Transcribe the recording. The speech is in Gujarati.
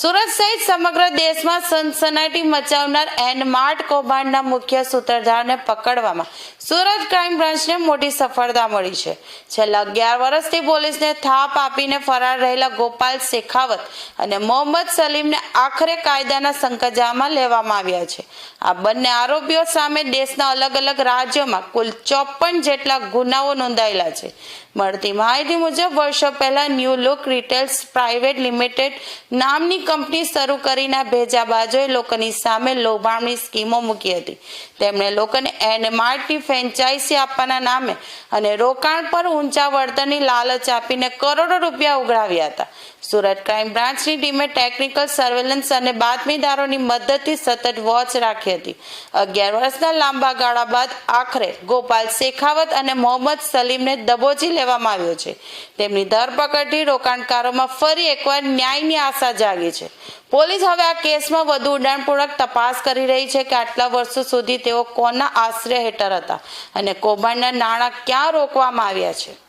સુરત સહિત સમગ્ર દેશમાં સનસનાટી મચાવનાર એનમાર્ટ કૌભાંડના મુખ્ય સૂત્રધારને પકડવામાં સુરત ક્રાઇમ બ્રાન્ચને મોટી સફળતા મળી છે. છેલ્લા અગિયાર વર્ષથી પોલીસને થાપ આપીને ફરાર રહેલા ગોપાલ શેખાવત અને મોહમ્મદ સલીમને આખરે કાયદાના સંકજામાં લેવામાં આવ્યા છે. આ બંને આરોપીઓ સામે દેશના અલગ અલગ રાજ્યોમાં કુલ ચોપન જેટલા ગુનાઓ નોંધાયેલા છે. મળતી માહિતી મુજબ, વર્ષો પહેલા new look retails private limited નામની કંપની શરૂ કરીને ભેજાબાજોએ લોકોની સામે લોભામણી સ્કીમો મૂકી હતી. તેમણે લોકોને એનમાર્ટની ફ્રેન્ચાઇઝી આપવાના નામે અને રોકાણ પર ઊંચા વળતરની લાલચ આપીને કરોડો રૂપિયા ઉઘરાવ્યા હતા. સુરત ક્રાઇમ બ્રાન્ચની ટીમે ટેકનિકલ સર્વેલન્સ અને બાતમીદારોની મદદથી સતત વોચ રાખી હતી. અગિયાર વર્ષના લાંબા ગાળા બાદ આખરે ગોપાલ શેખાવત અને મોહમ્મદ સલીમને દબોચી લેવામાં આવ્યો છે. તેમની ધરપકડથી રોકાણકારોમાં ફરી એકવાર ન્યાયની આશા જાગી છે. પોલીસ હવે આ કેસમાં વધુ ઊંડાણપૂર્વક તપાસ કરી રહી છે કે આટલા વર્ષો સુધી તેઓ કોના આશ્રય હેઠળ હતા અને કૌભાંડના નાણાં ક્યાં રોકવામાં આવ્યા છે.